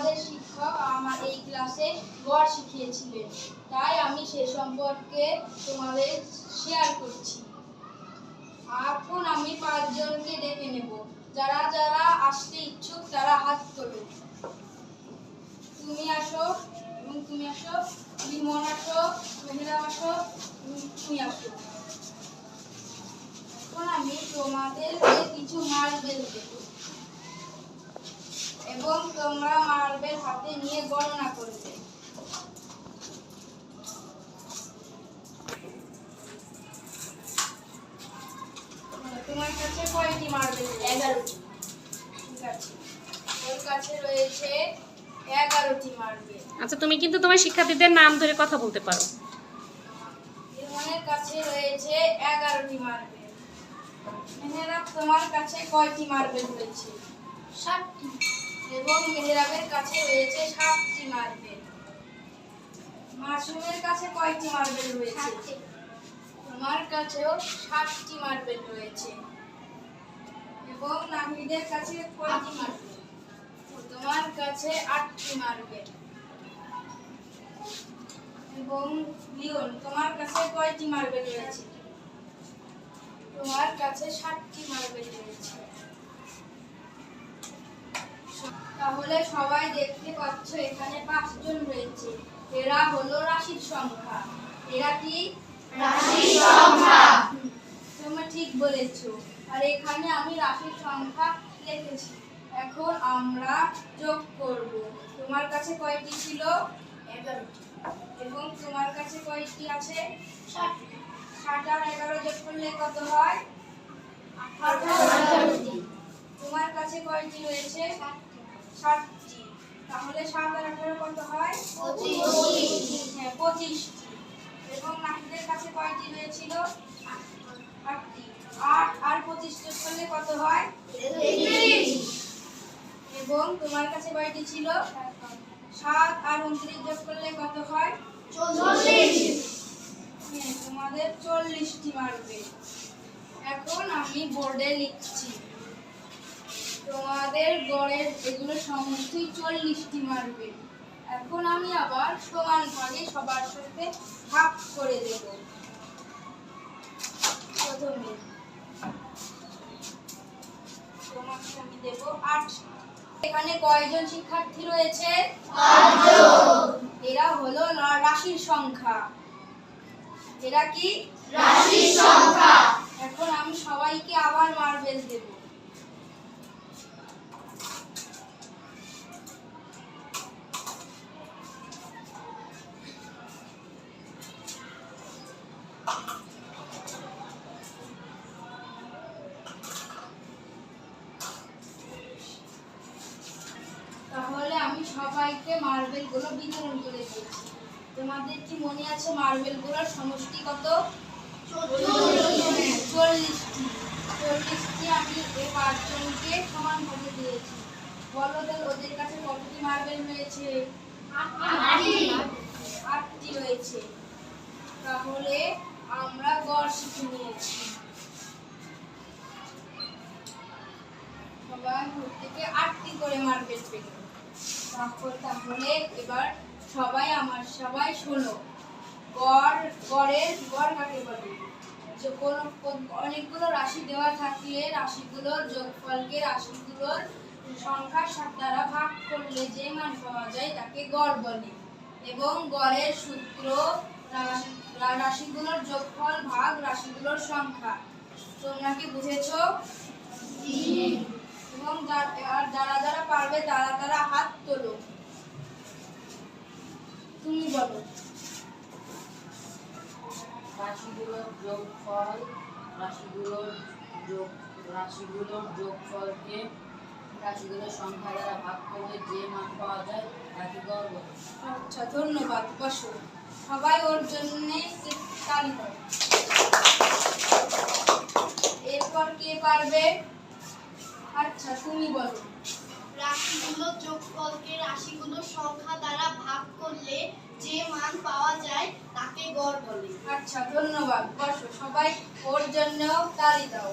আমাদের শিক্ষক আমার এই ক্লাসে গড় শিখিয়েছিলেন। তাই আমি সে সম্পর্কে তোমাদের শেয়ার করছি। এখন আমি পাঁচজনকে ডেকে নেব। যারা যারা আসতে ইচ্ছুক তারা হাত তোলো তুমি আসো এবং তুমি আসো, লিমন আসো মেহরাম আসো তুমি আসো। এখন আমি তোমাদেরকে কিছু মার্বেল দেবো এবং তোমরা মার্বেল হাতে নিয়ে গণনা করবে। তোমার কাছে কয়টি মার্বেল এগারোটি। ঠিক আছে। ওর কাছে রয়েছে এগারোটি মার্বেল। আচ্ছা তুমি কিন্তু তোমার শিক্ষার্থীদের নাম ধরে কথা বলতে পারো। কাছে রয়েছে এগারোটি মার্বেল। মেহেরাব তোমার কাছে কয়টি মার্বেল রয়েছে? ষাটটি এবং মেহেরাবের কাছে রয়েছে সাতটি মার্বেল। মাসুমের কাছে কয়টি মার্বেল রয়েছে? তোমার কাছেও সাতটি মার্বেল রয়েছে। এবং নাহিদের কাছে কয়টি মার্বেল? তোমার কাছে আটটি মার্বেল। এবং লিওন তোমার কাছে কয়টি মার্বেল রয়েছে? তোমার কাছে ষাটটি মার্বেল রয়েছে। তাহলে সবাই দেখতে পাচ্ছ এখানে পাঁচজন রয়েছে। এরা হলো রাশির সংখ্যা। এরা কি? রাশির সংখ্যা। তোমরা ঠিক বলেছ। আর এখানে আমি রাশির সংখ্যা লিখেছি। এখন আমরা যোগ করব। তোমার কাছে কয়টি ছিল? এগারোটি। এবং তোমার কাছে কয়টি আছে? ষাটটি। ষাট আর এগারো যোগ করলে কত হয়? তোমার কাছে কয়টি রয়েছে? ষাটটি তাহলে সাত আর আঠারো কত হয়? হ্যাঁ পঁচিশটি। এবং নাহিদের কাছে কয়টি রয়েছিল আটটি। আট আর পঁচিশ যোগ করলে কত হয়? এবং তোমার কাছে কয়টি ছিল? সাত আর উনত্রিশ যোগ করলে কত হয়? হ্যাঁ, তোমাদের চল্লিশটি মারবে এখন আমি বোর্ডে লিখছি। তোমাদের গড়ের এগুলো সমস্তই চল্লিশটি মারবে। এখন আমি আবার সমান ভাগে সবার সাথে ভাগ করে দেব। প্রথমে তোমাকে আমি দেব আট। এখানে কয়জন শিক্ষার্থী রয়েছে? এরা হলো রাশির সংখ্যা। এরা কি? রাশির সংখ্যা। এখন আমি সবাইকে আবার মার্বেল দেব। তাহলে আমি সবাইকে মার্বেলগুলো বিতরণ করে দিয়েছি। তোমাদের কি মনে আছে মার্বেলগুলোর সমষ্টি কত? চল্লিশটি। চল্লিশটি আমি এই পাঁচজনকে সমান ভাগে দিয়েছি। বলো ওদের কাছে কতটি মার্বেল রয়েছে? আটটি রয়েছে। তাহলে আমরা গড় শিখে নিয়েছি। সবাই থেকে আটটি করে মার্বেল পেল তারপর তাহলে এবার সবাই আমার, সবাই শোনো। গড় গড়ের গড় কাকে বলে? যে কোনো অনেকগুলো রাশি দেওয়া থাকলে রাশিগুলোর যোগফলকে রাশিগুলোর সংখ্যার সাথে দ্বারা ভাগ করলে যে মান পাওয়া যায় তাকে গড় বলে। এবং গড়ের সূত্র রাশিগুলোর যোগফল ভাগ রাশিগুলোর সংখ্যা। তোমরা কি বুঝেছ? এবং আর যারা যারা পারবে তারা তারা হাত তোলো। তুমি বলো। রাশিগুলোর যোগফল রাশিগুলোর যোগ রাশিগুলোর যোগফলকে রাশিগুলোর সংখ্যা দ্বারা ভাগ করলে যে মান পাওয়া যায় তাকে গড় বলে। আচ্ছা ধন্যবাদ বসো। সবাই ওর জন্য এরপর কে পারবে? আচ্ছা তুমি বলো। যোগফলকে রাশিগুলোর সংখ্যা দ্বারা ভাগ করলে যে মান পাওয়া যায় তাকে গড় বলে। আচ্ছা ধন্যবাদ। বসো সবাই ওর জন্য তালি দাও।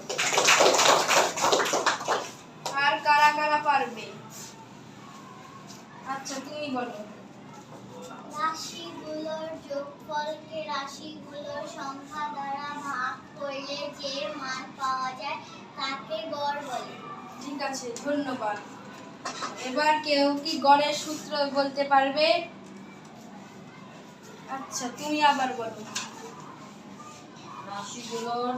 আর কারা কারা পারবে? আচ্ছা তুমি বলো। রাশিগুলোর যোগফলকে রাশিগুলোর সংখ্যা দ্বারা ভাগ করলে যে মান পাওয়া যায় তাকে গড় বলে। ঠিক আছে ধন্যবাদ। এবার কেউ কি গড়ের সূত্র বলতে পারবে? আচ্ছা তুমি আবার বলো। রাশিগুলোর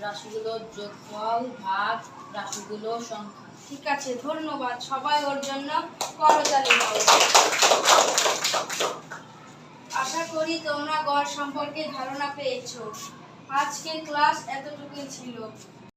রাশিগুলোর যোগফল ভাগ রাশিগুলোর সংখ্যা। ঠিক আছে, ধন্যবাদ। সবাই ওর জন্য করতালি দাও। আশা করি তোমরা গড় সম্পর্কে ধারণা পেয়েছ। আজকের ক্লাস এতটুকুই ছিল।